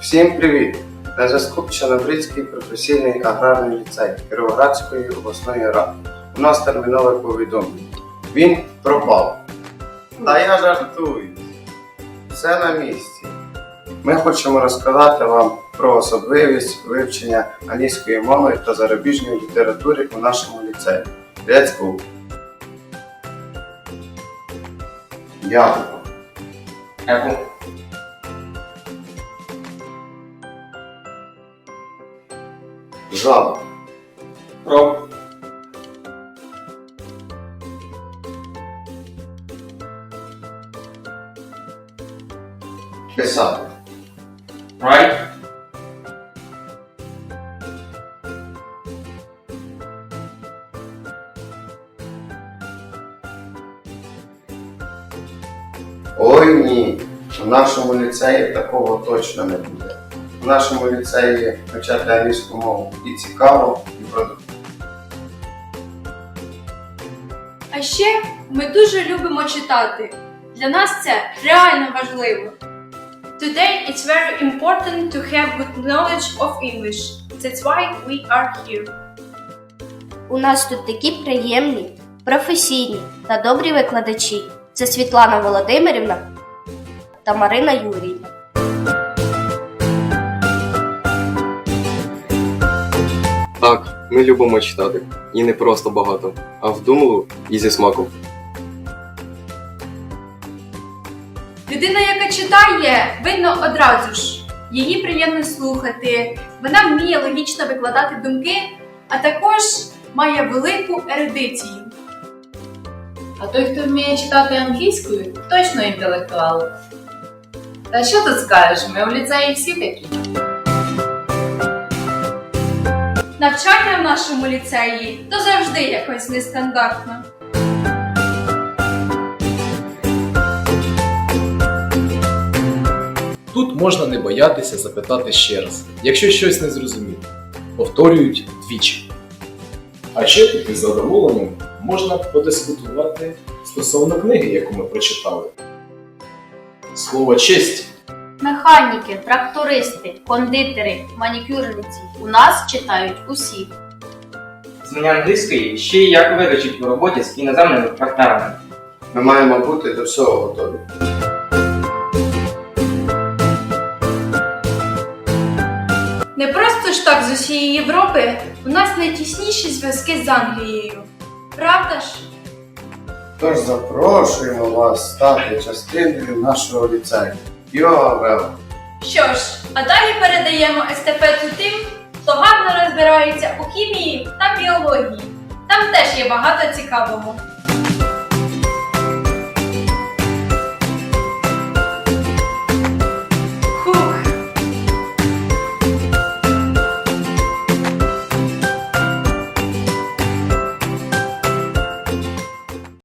Всім привіт! На зв'язку Чорнобрицький професійний аграрний ліцей Кіровоградської обласної ради. У нас термінове повідомлення. Він пропав. Та я жартую. Все на місці. Ми хочемо розказати вам про особливість вивчення англійської мови та зарубіжної літератури у нашому ліцеї. Let's go! Яблуко. Жаба. Frog. Писати. Right. Ой ні, у нашому ліцеї такого точно не буде. У нашому ліцеї вивчати англійську мову і цікаво, і продуктивно. А ще ми дуже любимо читати. Для нас це реально важливо. Today it's very important to have good knowledge of English. That's why we are here. У нас тут такі приємні, професійні та добрі викладачі. Це Світлана Володимирівна та Марина Юріївна. Ми любимо читати. І не просто багато, а вдумливо і зі смаком. Людина, яка читає, видно одразу ж. Її приємно слухати. Вона вміє логічно викладати думки, а також має велику ерудицію. А той, хто вміє читати англійською, точно інтелектуал. Та що тут скажеш, ми у ліцеї всі такі. Навчання в нашому ліцеї то завжди якось нестандартно. Тут можна не боятися запитати ще раз, якщо щось не зрозуміло. Повторюють двічі. А ще із задоволенням можна подискутувати стосовно книги, яку ми прочитали. Слово честь Механіки, трактористи, кондитери, манікюрниці у нас читають усі. Знання англійської ще й як виручить у роботі з іноземними партнерами. Ми маємо бути до всього готові. Не просто ж так з усієї Європи у нас найтісніші зв'язки з Англією. Правда ж? Тож запрошуємо вас стати частиною нашого ліцею. Йовел! Що ж, а далі передаємо естафету тим, хто гарно розбирається у хімії та біології. Там теж є багато цікавого.